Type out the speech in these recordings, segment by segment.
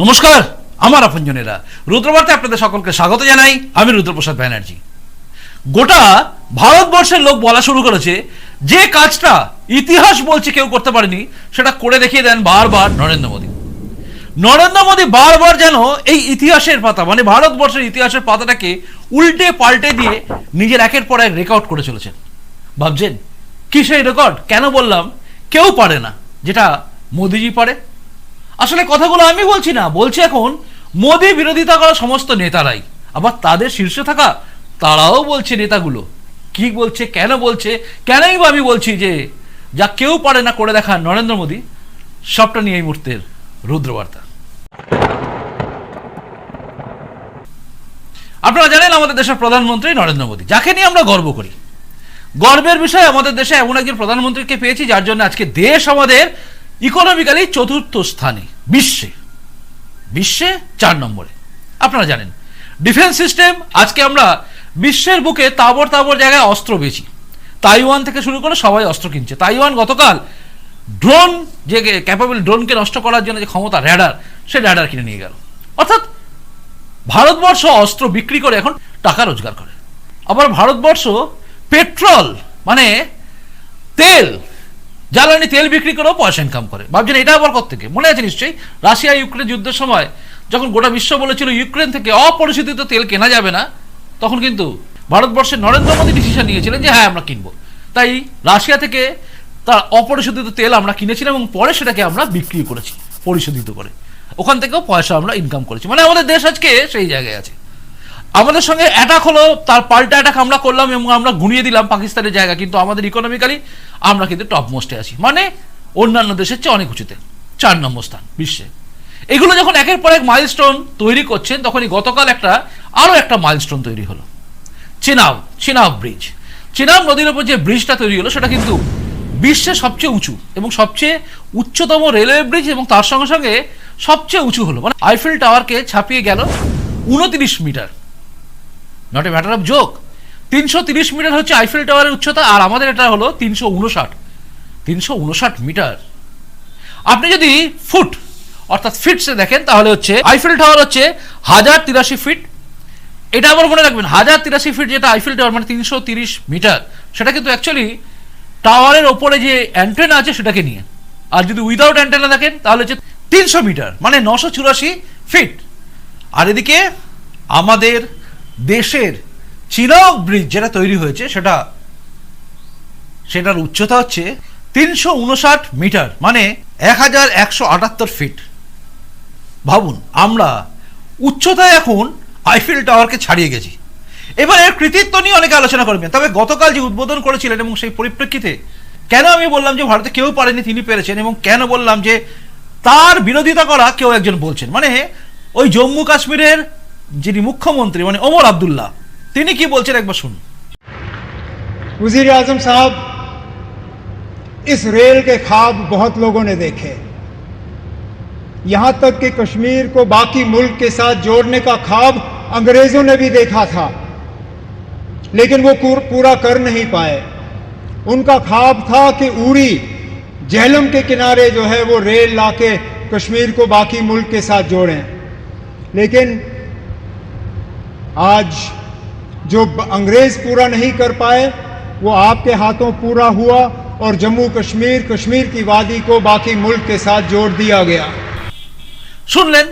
নমস্কার, আমার আপনজনেরা। রুদ্রবার্তে আপনাদের সকলকে স্বাগত জানাই। আমি রুদ্রপ্রসাদ ব্যানার্জি। গোটা ভারতবর্ষের লোক বলা শুরু করেছে যে কাজটা ইতিহাস বলছে কেউ করতে পারেনি, সেটা করে দেখিয়ে দেন বারবার নরেন্দ্র মোদী। নরেন্দ্র মোদী বারবার যেন এই ইতিহাসের পাতা মানে ভারতবর্ষের ইতিহাসের পাতাটাকে উল্টে পাল্টে দিয়ে নিজের একের পর এক রেকর্ড করে চলেছেন। ভাবছেন কি সেই রেকর্ড কেন বললাম, কেউ পারে না। যেটা মোদিজি পারে আসলে কথাগুলো আমি বলছি না, বলছি এখন মোদি বিরোধিতা করা সমস্ত নেতারাই। আবার তাদের শীর্ষে থাকা তারাও বলছে নেতাগুলো। কি বলছে, কেন বলছে, কেনই বা আমি বলছি যে যা কেউ পারে না করে দেখা নরেন্দ্র মোদী, সবটা নিয়ে এই মুহূর্তের রুদ্রবার্তা। আপনারা জানেন আমাদের দেশের প্রধানমন্ত্রী নরেন্দ্র মোদী, যাকে নিয়ে আমরা গর্ব করি। গর্বের বিষয় আমাদের দেশে এমন একজন প্রধানমন্ত্রীকে পেয়েছি, যার জন্য আজকে দেশ আমাদের ইকোনমিক্যালি চতুর্থ স্থানে, বিশ্বে। বিশ্বে চার নম্বরে। আপনারা জানেন ডিফেন্স সিস্টেম আজকে আমরা বিশ্বের বুকে তাবর তাবর জায়গায় অস্ত্র বেচি। তাইওয়ান থেকে শুরু করে সবাই অস্ত্র কিনছে। তাইওয়ান গতকাল ড্রোন যে ক্যাপাবল ড্রোনকে নষ্ট করার জন্য যে ক্ষমতা র্যাডার সে র্যাডার কিনে নিয়ে গেল। অর্থাৎ ভারতবর্ষ অস্ত্র বিক্রি করে এখন টাকা রোজগার করে। আবার ভারতবর্ষ পেট্রোল মানে তেল জ্বালানি তেল বিক্রি করেও পয়সা ইনকাম করে। ভাবছেন, এটা আবার থেকে মনে আছে নিশ্চয়ই? রাশিয়া, ইউক্রেন যুদ্ধের সময় যখন গোটা বিশ্ব বলেছিল ইউক্রেন থেকে অপরিশোধিত তেল কেনা যাবে না, তখন কিন্তু ভারতবর্ষের নরেন্দ্র মোদী ডিসিশন নিয়েছিলেন যে হ্যাঁ আমরা কিনবো। তাই রাশিয়া থেকে তার অপরিশোধিত তেল আমরা কিনেছিলাম এবং পরে সেটাকে আমরা বিক্রি করেছি, পরিশোধিত করে। ওখান থেকেও পয়সা আমরা ইনকাম করেছি। মানে আমাদের দেশ আজকে সেই জায়গায় আছে। আমাদের সঙ্গে অ্যাটাক হলো, তার পাল্টা অ্যাটাক আমরা করলাম এবং আমরা গুনিয়ে দিলাম পাকিস্তানের জায়গা, কিন্তু আমাদের ইকোনমিক্যালি আমরা কিন্তু টপ মোস্টে আছি। মানে অন্যান্য দেশের চেয়ে অনেক উঁচুতে, চার নম্বর স্থান, বিশ্বে। এগুলো যখন একের পর এক মাইলস্টোন তৈরি করছেন, তখনই গতকাল একটা, আরও একটা মাইলস্টোন তৈরি হলো। চিনাব চিনাব ব্রিজ চিনাব নদীর উপর যে ব্রিজটা তৈরি হলো, সেটা কিন্তু বিশ্বের সবচেয়ে উঁচু এবং সবচেয়ে উচ্চতম রেলওয়ে ব্রিজ এবং তার সঙ্গে সঙ্গে সবচেয়ে উঁচু হলো। মানে আইফেল টাওয়ারকে ছাপিয়ে গেল উনত্রিশ metre. Not a matter of joke তিনশো তিরিশ মিটার হচ্ছে আইফেল টাওয়ারের উচ্চতা, আর আমাদের এটা হলো তিনশো উনষাট। তিনশো উনষাট মিটার। আপনি যদি ফুট অর্থাৎ ফিটসে দেখেন, তাহলে হচ্ছে আইফেল টাওয়ার হচ্ছে হাজার তিরাশি ফিট এটা আবার মনে রাখবেন, হাজার তিরাশি ফিট যেটা আইফেল টাওয়ার মানে তিনশো তিরিশ মিটার। সেটা কিন্তু অ্যাকচুয়ালি টাওয়ারের ওপরে যে অ্যান্টেনা আছে, সেটাকে নিয়ে। আর যদি উইদাউট অ্যান্টেনা দেখেন, তাহলে হচ্ছে তিনশো মিটার মানে নশো চুরাশি ফিট আর এদিকে আমাদের দেশের চিরাগ ব্রিজ যেটা তৈরি হয়েছে, সেটা, সেটার উচ্চতা হচ্ছে তিনশো উনষাট মিটার মানে এক হাজার একশো আটাত্তর ফিট। ভাবুন, আমরা উচ্চতায় এখন আইফেল টাওয়ারকে ছাড়িয়ে গেছি। এবার এর কৃতিত্ব নিয়ে অনেকে আলোচনা করবেন, তবে গতকাল যে উদ্বোধন করেছিলেন এবং সেই পরিপ্রেক্ষিতে কেন আমি বললাম যে ভারতে কেউ পারেনি, তিনি পেরেছেন, এবং কেন বললাম যে তার বিরোধিতা করা কেউ একজন বলছেন? মানে ওই জম্মু কাশ্মীরের যিনি মুখ্যমন্ত্রী মানে ওমর আবদুল্লাহ তিনি কি বলছেন একবার শুনুন वजीर आजम साहब इस रेल के ख्वाब बहुत लोगों ने देखे यहां तक कि कश्मीर को बाकी मुल्क के साथ जोड़ने का ख्वाब अंग्रेजों ने भी देखा था लेकिन वो पूर- पूरा कर नहीं पाए उनका ख्वाब था कि उड़ी जहलम के किनारे जो है वो रेल लाके कश्मीर को बाकी मुल्क के साथ जोड़ें लेकिन आज जो ब- अंग्रेज पूरा नहीं कर पाए वो आपके हाथों पूरा हुआ और जम्मू कश्मीर कश्मीर की वादी को बाकी मुल्क के साथ जोड़ दिया गया শুনলেন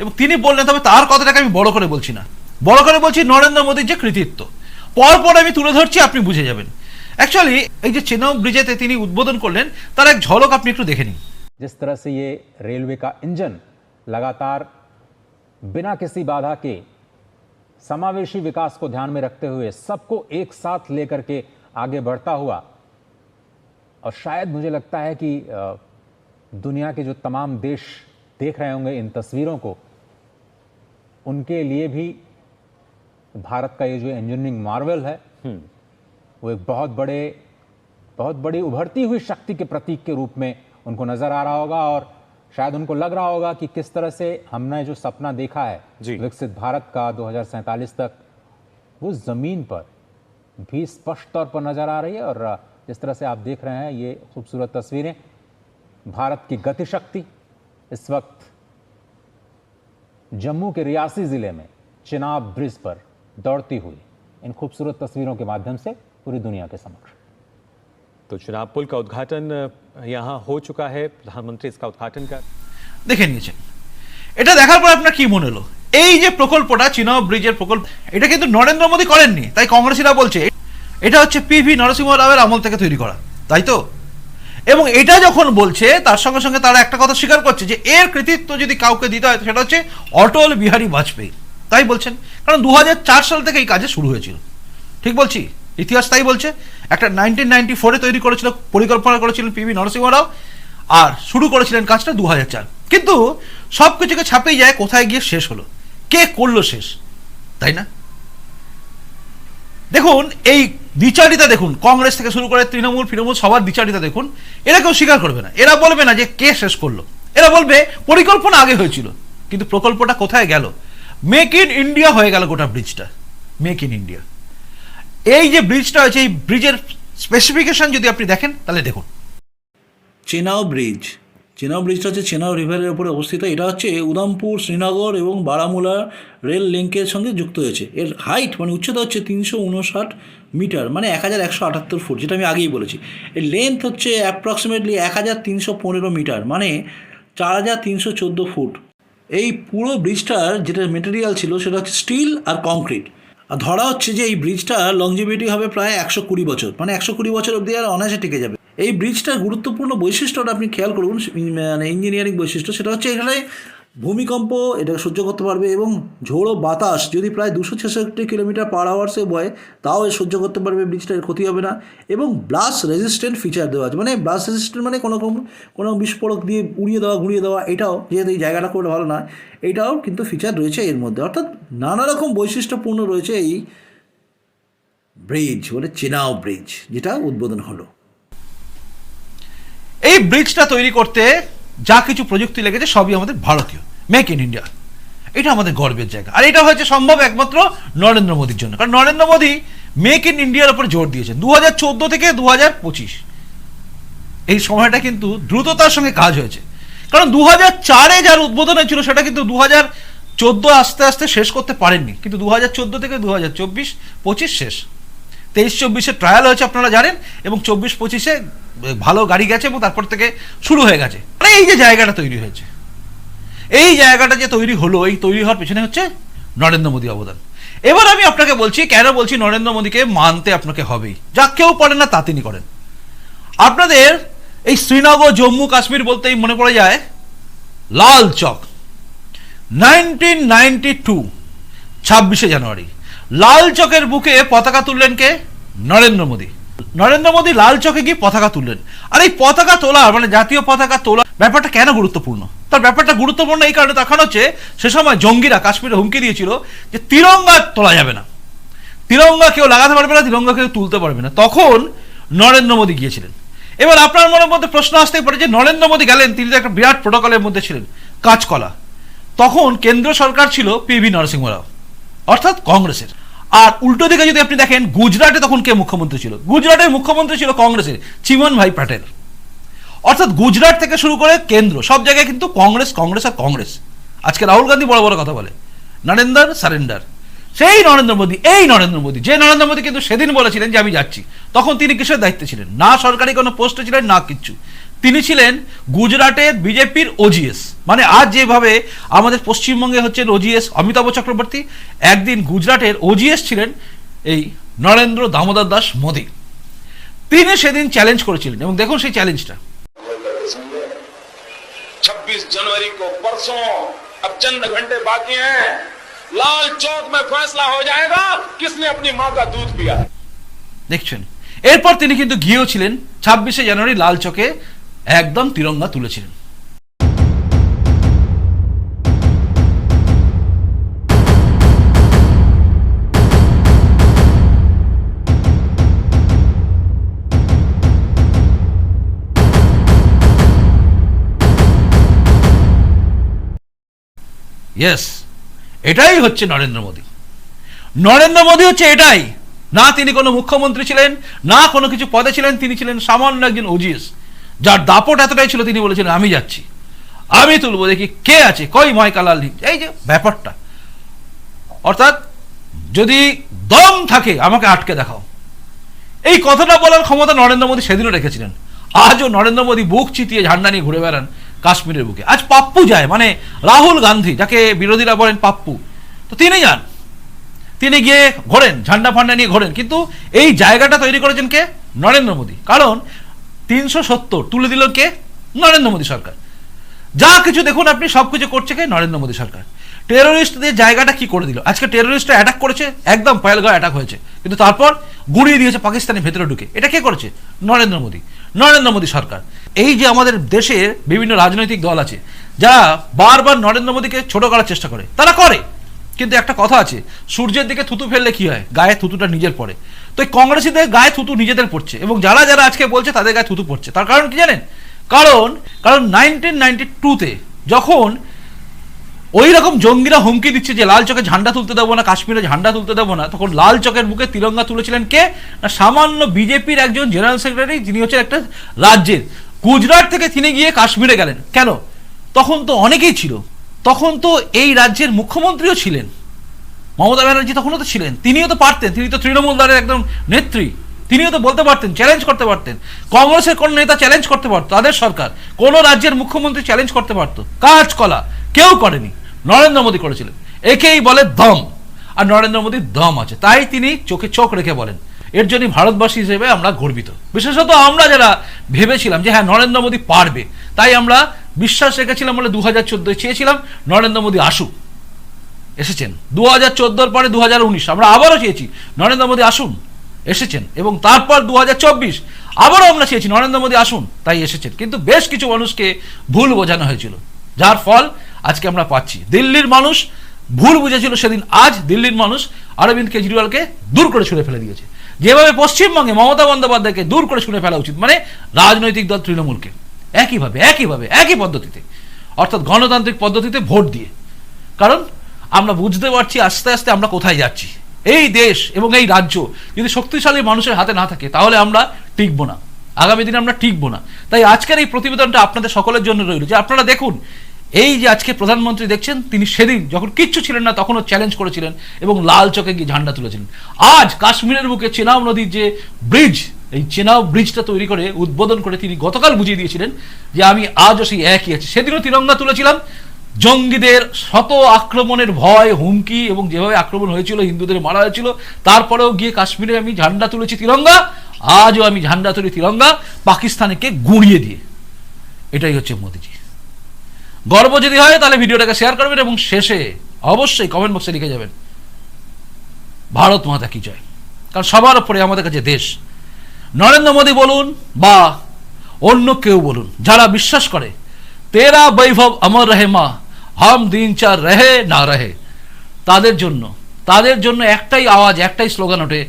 এবং তিনি বললেন তবে তার কথাটাকে আমি বড় করে বলছি না বড় করে বলছি নরেন্দ্র মোদীর যে কৃতিত্ব পরপর আমি তুলে ধরছি আপনি বুঝে যাবেন অ্যাকচুয়ালি এই যে চেনাব ব্রিজেতে তিনি উদ্বোধন করলেন তার এক ঝলক আপনি একটু দেখে নিন जिस तरह से ये रेलवे का इंजन लगातार बिना किसी बाधा के समावेशी विकास को ध्यान में रखते हुए सबको एक साथ लेकर के आगे बढ़ता हुआ। और शायद मुझे लगता है कि दुनिया के जो तमाम देश देख रहे होंगे इन तस्वीरों को उनके लिए भी भारत का ये जो इंजीनियरिंग मार्वल है वो एक बहुत बड़े बहुत बड़ी उभरती हुई शक्ति के प्रतीक के रूप में उनको नज़र आ रहा होगा और शायद उनको लग रहा होगा कि किस तरह से हमने जो सपना देखा है। विकसित भारत का 2047 तक वो ज़मीन पर भी स्पष्ट तौर पर नज़र आ रही है और जिस तरह से आप देख रहे हैं ये खूबसूरत तस्वीरें भारत की गतिशक्ति इस वक्त जम्मू के रियासी ज़िले में चिनाब ब्रिज पर दौड़ती हुई इन खूबसूरत तस्वीरों के माध्यम से पूरी दुनिया के समक्ष तो चुनाव पुल का उद्घाटन अ, यहाँ हो चुका है प्रधानमंत्री इसका उद्घाटन कर দেখে নিয়েছেন এটা দেখার পর আপনার কি মনে হলো এই যে প্রকল্পটা চিনাব ব্রিজের প্রকল্প এটা কিন্তু নরেন্দ্র মোদী করেননি তাই কংগ্রেসীরা বলছে এটা হচ্ছে পিভি নরসিংহ রাওয়ের আমল থেকে তৈরি করা তাই তো এবং এটা যখন বলছে তার সঙ্গে সঙ্গে তারা একটা কথা স্বীকার করছে যে এর কৃতিত্ব যদি কাউকে দিতে হয় সেটা হচ্ছে অটল বিহারী বাজপেয়ী তাই বলছেন কারণ দু সাল থেকে এই কাজে শুরু হয়েছিল ঠিক বলছি ইতিহাস তাই বলছে, একটা নাইনটিন নাইনটি ফোরে তৈরি করেছিল, পরিকল্পনা করেছিলেন পিভি নরসিংহ রাও আর শুরু করেছিলেন কাজটা দু হাজার চার। কিন্তু সব কিছুকে ছাপিয়ে যায়, কোথায় গিয়ে শেষ হলো? কে করল শেষ? তাই না? দেখুন, এই দ্বিচারিতা দেখুন, কংগ্রেস থেকে শুরু করে তৃণমূল ফিরমূল সবার দ্বিচারিতা দেখুন, এরা কেউ স্বীকার করবে না। এরা বলবে না যে কে শেষ করল। এরা বলবে, পরিকল্পনা আগে হয়েছিল, কিন্তু প্রকল্পটা কোথায় গেল? মেক ইন ইন্ডিয়া হয়ে গেল গোটা ব্রিজটা। Make in India. এই যে ব্রিজটা হয়েছে এই ব্রিজের স্পেসিফিকেশন যদি আপনি দেখেন, তাহলে দেখুন। চেনাও ব্রিজ চেনাও ব্রিজটা হচ্ছে চেনাও রিভারের উপরে অবস্থিত। এটা হচ্ছে উদামপুর, শ্রীনগর এবং বারামুলা রেল লিঙ্কের সঙ্গে যুক্ত হয়েছে। এর হাইট মানে উচ্চতা হচ্ছে তিনশো উনষাট মিটার মানে এক হাজার একশো আটাত্তর ফুট, যেটা আমি আগেই বলেছি। এর লেন্থ হচ্ছে অ্যাপ্রক্সিমেটলি এক হাজার তিনশো পনেরো মিটার মানে চার হাজার তিনশো চোদ্দ ফুট। এই পুরো ব্রিজটার যেটা মেটেরিয়াল ছিল, সেটা হচ্ছে স্টিল আর কংক্রিট ধরা হচ্ছে যে এই ব্রিজটা লংজিভিটি হবে প্রায় একশো কুড়ি বছর। মানে একশো কুড়ি বছর অবধি আর অনায়াসে টিকে যাবে। এই ব্রিজটার গুরুত্বপূর্ণ বৈশিষ্ট্যটা আপনি খেয়াল করুন মানে ইঞ্জিনিয়ারিং বৈশিষ্ট্য, সেটা হচ্ছে এখানে ভূমিকম্প, এটা সহ্য করতে পারবে এবং ঝোড়ো বাতাস যদি প্রায় দুশো ছেষট্টি কিলোমিটার পার আওয়ার্সে বয়, তাও এ সহ্য করতে পারবে, ব্রিজটার ক্ষতি হবে না। এবং ব্লাস্ট রেজিস্ট্যান্ট ফিচার দেওয়া আছে। মানে ব্লাস্ট রেজিস্ট্যান্ট মানে কোনো রকম, কোনো বিস্ফোরক দিয়ে উড়িয়ে দেওয়া, ঘুরিয়ে দেওয়া, এটাও যেহেতু এই জায়গাটা খুব ভালো না, এটাও কিন্তু ফিচার রয়েছে এর মধ্যে। অর্থাৎ নানা রকম বৈশিষ্ট্যপূর্ণ রয়েছে এই ব্রিজ মানে চেনাও ব্রিজ যেটা উদ্বোধন হলো। এই ব্রিজটা তৈরি করতে যা কিছু প্রযুক্তি লেগেছে সবই আমাদের ভারতীয় মেক ইন ইন্ডিয়া এটা আমাদের গর্বের জায়গা। আর এটা হয়েছে সম্ভব একমাত্র নরেন্দ্র মোদীর জন্য। কারণ নরেন্দ্র মোদী মেক ইন ইন্ডিয়ার উপর জোর দিয়েছেন। দু হাজার চোদ্দ থেকে দু হাজার পঁচিশ। এই সময়টা কিন্তু দ্রুততার সঙ্গে কাজ হয়েছে। কারণ দু হাজার চারে যার উদ্বোধন হয়েছিল, সেটা কিন্তু দু হাজার চোদ্দ আস্তে আস্তে শেষ করতে পারেননি। কিন্তু দু হাজার চোদ্দ থেকে দু হাজার চব্বিশ, পঁচিশ শেষ। তেইশ চব্বিশে ট্রায়াল হয়েছে, আপনারা জানেন, এবং চব্বিশ পঁচিশে ভালো গাড়ি গেছে এবং তারপর থেকে শুরু হয়ে গেছে। মানে এই যে জায়গাটা তৈরি হয়েছে। এই জায়গাটা যে তৈরি হলো, এই তৈরি হওয়ার পেছনে হচ্ছে নরেন্দ্র মোদী অবদান। এবার আমি আপনাকে বলছি, কেন বলছি নরেন্দ্র মোদীকে মানতে আপনাকে হবেই? যা কেউ পারেন না, তা তিনি করেন। আপনাদের এই শ্রীনগর, জম্মু, কাশ্মীর বলতেই মনে পড়ে যায়, Lal Chowk, nineteen ninety two, ছাব্বিশে জানুয়ারি। লাল চকের বুকে পতাকা তুললেন কে? নরেন্দ্র মোদী। নরেন্দ্র মোদী লাল চকে গিয়ে পতাকা তুললেন। আর এই পতাকা তোলা মানে জাতীয় পতাকা তোলা ব্যাপারটা কেন গুরুত্বপূর্ণ? তার ব্যাপারটা গুরুত্বপূর্ণ এই কারণে দেখানো হচ্ছে সে সময় জঙ্গিরা কাশ্মীরে হুমকি দিয়েছিল যে তিরঙ্গা তোলা যাবে না। তিরঙ্গা কেউ লাগাতে পারবে না, তিরঙ্গা কেউ তুলতে পারবে না। তখন নরেন্দ্র মোদী গিয়েছিলেন। এবার আপনার মনের মধ্যে প্রশ্ন আসতেই পারে যে নরেন্দ্র মোদী গেলেন, তিনি তো একটা বিরাট প্রোটোকলের মধ্যে ছিলেন, কাঁচকলা। তখন কেন্দ্র সরকার ছিল পিভি নরসিংহ রাও অর্থাৎ কংগ্রেসের। আর উল্টো দিকে যদি আপনি দেখেন, গুজরাটে তখন কে মুখ্যমন্ত্রী ছিল? গুজরাটের মুখ্যমন্ত্রী ছিল কংগ্রেসের, চিমন ভাই প্যাটেল। অর্থাৎ গুজরাট থেকে শুরু করে কেন্দ্র, সব জায়গায় কিন্তু কংগ্রেস কংগ্রেস আর কংগ্রেস। আজকে রাহুল গান্ধী বড় বড় কথা বলে। নরেন্দ্র, সারেন্ডার। সেই নরেন্দ্র মোদী, এই নরেন্দ্র মোদী, যে নরেন্দ্র মোদী কিন্তু সেদিন বলেছিলেন যে আমি যাচ্ছি। তখন তিনি কিসের দায়িত্বে ছিলেন? না সরকারি কোনো পোস্টে ছিলেন, না কিচ্ছু। তিনি ছিলেন গুজরাটের বিজেপির ওজিএস মানে আজ যেভাবে আমাদের পশ্চিমবঙ্গে হচ্ছেন ওজিএস অমিতাভ চক্রবর্তী একদিন গুজরাটের ওজিএস ছিলেন এই নরেন্দ্র দামোদর দাস মোদী তিনি সেদিন চ্যালেঞ্জ করেছিলেন এবং দেখুন সেই চ্যালেঞ্জটা 26 जनवरी को परसों अब चंद घंटे बाकी हैं लाल चौक में फैसला हो जाएगा किसने अपनी मां का दूध पिया দেখছেন এরপর তিনি কিন্তু গিয়েও ছিলেন ছাব্বিশে জানুয়ারি লাল চকে একদম তিরঙ্গা তুলেছিলেন। ইয়েস এটাই হচ্ছে নরেন্দ্র মোদী। নরেন্দ্র মোদী হচ্ছে এটাই। না তিনি কোনো মুখ্যমন্ত্রী ছিলেন, না কোনো কিছু পদে ছিলেন, তিনি ছিলেন সামান্য একজন ওজিএস যার দাপট এতটাই ছিল, তিনি বলেছিলেন, আমি যাচ্ছি। আমি তুলবো, দেখি কে আছে, কই ময়কালাল এই যে ব্যাপারটা। অর্থাৎ, যদি দম থাকে, আমাকে আটকে দেখাও। এই কথাটা বলার ক্ষমতা নরেন্দ্র মোদী সেদিনও রেখেছিলেন। আজও নরেন্দ্র মোদী বুক চিতিয়ে ঝান্ডা নিয়ে ঘুরে বেড়ান কাশ্মীরের বুকে। আজ পাপ্পু যায় মানে রাহুল গান্ধী, যাকে বিরোধীরা বলেন পাপ্পু। তো তিনি যান। তিনি গিয়ে ঘোরেন, ঝান্ডা ফান্ডা নিয়ে ঘোরেন। কিন্তু এই জায়গাটা তৈরি করেছেন কে? নরেন্দ্র মোদী। কারণ তিনশো সত্তর। তুলে দিল কে? নরেন্দ্র মোদী সরকার। যা কিছু দেখুন আপনি, সব কিছু করছে কে? নরেন্দ্র মোদী সরকার। টেরোরিস্টদের জায়গাটা কি করে দিল? আজকে টেরোরিস্টরা অ্যাটাক করেছে, একদম পয়েলগাঁও অ্যাটাক হয়েছে। কিন্তু তারপর গুড়িয়ে দিয়েছে পাকিস্তানের ভেতরে ঢুকে। এটা কে করেছে? নরেন্দ্র মোদী। নরেন্দ্র মোদী সরকার। এই যে আমাদের দেশের বিভিন্ন রাজনৈতিক দল আছে, যারা বারবার নরেন্দ্র মোদীকে ছোট করার চেষ্টা করে, তারা করে। কিন্তু একটা কথা আছে, সূর্যের দিকে থুতু ফেললে কি হয়? গায়ে থুতুটা নিজের পড়ে। তো কংগ্রেসিদের গায়ে থুতু নিজেদের পড়ছে এবং যারা যারা আজকে বলছে তাদের গায়ে থুতু পড়ছে। তার কারণ কি জানেন? কারণ কারণ নাইনটিন নাইনটি টুতে যখন ওই রকম জঙ্গিরা হুমকি দিচ্ছে যে লাল চকে ঝান্ডা তুলতে দেবো না, কাশ্মীরে ঝান্ডা তুলতে দেবো না, তখন লাল চকের বুকে তিরঙ্গা তুলেছিলেন কে? না, সামান্য বিজেপির একজন জেনারেল সেক্রেটারি, যিনি হচ্ছেন একটা রাজ্যের। গুজরাট থেকে তিনি গিয়ে কাশ্মীরে গেলেন। কেন? তখন তো অনেকেই ছিল। তখন তো এই রাজ্যের মুখ্যমন্ত্রীও ছিলেন। মমতা ব্যানার্জি তখনও তো ছিলেন। তিনিও তো পারতেন। তিনি তো তৃণমূল দলের একদম নেত্রী। তিনিও তো বলতে পারতেন চ্যালেঞ্জ করতে পারতেন। কংগ্রেসের কোন নেতা চ্যালেঞ্জ করতে পারতো? তাদের সরকার। কোন রাজ্যের মুখ্যমন্ত্রী চ্যালেঞ্জ করতে পারতো। কাজ কলা কেউ করেনি। নরেন্দ্র মোদী করেছিলেন। একেই বলে দম। আর নরেন্দ্র মোদীর দম আছে। তাই তিনি চোখে চোখ রেখে বলেন। এর জন্য ভারতবাসী হিসেবে আমরা গর্বিত। বিশেষত আমরা যারা ভেবেছিলাম যে হ্যাঁ নরেন্দ্র মোদী পারবে, তাই আমরা বিশ্বাস রেখেছিলাম বলে দু হাজার চোদ্দোয় চেয়েছিলাম নরেন্দ্র মোদী আসুক। এসেছেন। দু হাজার চোদ্দোর পরে দু হাজার উনিশ, আমরা আবারও চেয়েছি নরেন্দ্র মোদী আসুন। এসেছেন। এবং তারপর দু হাজার চব্বিশ, আবারও আমরা চেয়েছি নরেন্দ্র মোদী আসুন, তাই এসেছেন। কিন্তু বেশ কিছু মানুষকে ভুল বোঝানো হয়েছিল। যার ফল আজকে আমরা পাচ্ছি। দিল্লির মানুষ ভুল বুঝেছিল সেদিন। আজ দিল্লির মানুষ অরবিন্দ কেজরিওয়ালকে দূর করে ছুঁড়ে ফেলে দিয়েছে। যেভাবে পশ্চিমবঙ্গে মমতা বন্দ্যোপাধ্যায়কে দূর করে ছুঁড়ে ফেলা উচিত মানে রাজনৈতিক দল তৃণমূলকে, একইভাবে একইভাবে, একই পদ্ধতিতে, অর্থাৎ গণতান্ত্রিক পদ্ধতিতে ভোট দিয়ে। কারণ আমরা বুঝতে পারছি আস্তে আস্তে আমরা কোথায় যাচ্ছি। এই দেশ এবং এই রাজ্য যদি শক্তিশালী মানুষের হাতে না থাকে, তাহলে আমরা টিকবো না। আগামী দিনে আমরা টিকবো না। তাই আজকের এই প্রতিবেদনটা আপনাদের সকলের জন্য রইল। যে আপনারা দেখুন এই যে আজকে প্রধানমন্ত্রী দেখছেন, তিনি সেদিন যখন কিচ্ছু ছিলেন না, তখনও চ্যালেঞ্জ করেছিলেন এবং লাল চকে গিয়ে ঝান্ডা তুলেছিলেন। আজ কাশ্মীরের বুকে চেনাব নদীর যে ব্রিজ এই চেনাব ব্রিজটা তৈরি করে, উদ্বোধন করে তিনি গতকাল বুঝিয়ে দিয়েছিলেন যে আমি আজও সেই একই আছি। সেদিনও তিরঙ্গা তুলেছিলাম। জঙ্গিদের শত আক্রমণের ভয়, হুমকি এবং যেভাবে আক্রমণ হয়েছিল, হিন্দুদের মারা হয়েছিল, তারপরেও গিয়ে কাশ্মীরে আমি ঝান্ডা তুলেছি তিরঙ্গা। আজও আমি ঝান্ডা তুলি তিরঙ্গা, পাকিস্তানকে গুঁড়িয়ে দিয়ে। এটাই হচ্ছে মোদিজি। গর্ব যদি হয়, তাহলে ভিডিওটাকে শেয়ার করবেন এবং শেষে অবশ্যই কমেন্ট বক্সে লিখে যাবেন, ভারত মাতা কি জয়? কারণ সবার উপরে আমাদের কাছে দেশ। নরেন্দ্র মোদী বলুন বা অন্য কেউ বলুন, যারা বিশ্বাস করে, তেরা বৈভব অমর রহে মা, হাম দিন চার রহে না রহে। তাদের জন্য তাদের জন্য একটাই আওয়াজ, একটাই স্লোগান ওঠে,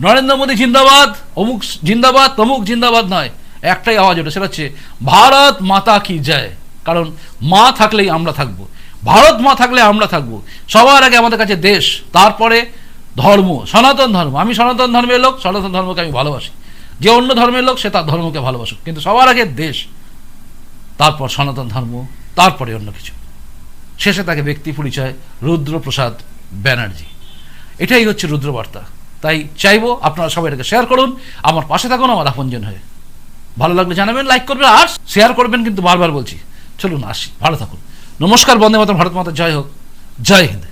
নরেন্দ্র মোদী জিন্দাবাদ, অমুক জিন্দাবাদ, তমুক জিন্দাবাদ নয়। একটাই আওয়াজ ওঠে, সেটা হচ্ছে, ভারত মাতা কি জয়? কারণ মা থাকলেই আমরা থাকব। ভারত মা থাকলে আমরা থাকব। সবার আগে আমাদের কাছে দেশ, তারপরে ধর্ম, সনাতন ধর্ম। আমি সনাতন ধর্মের লোক, সনাতন ধর্মকে আমি ভালোবাসি। যে অন্য ধর্মের লোক, সে তার ধর্মকে ভালোবাসুক। কিন্তু সবার আগে দেশ, তারপর সনাতন ধর্ম, তারপরে অন্য কিছু। শেষে তাকে ব্যক্তি পরিচয়, রুদ্রপ্রসাদ ব্যানার্জি। এটাই হচ্ছে রুদ্রবার্তা। তাই চাইব আপনারা সবাই এটাকে শেয়ার করুন। আমার পাশে থাকুন, আমার আপনজন হয়ে। ভালো লাগলে জানাবেন লাইক করবেন, আর শেয়ার করবেন, কিন্তু বারবার বলছি। চলুন আসি ভালো থাকুন। নমস্কার বন্দে মাতা ভারত মাতা জয় হোক। জয় হিন্দ।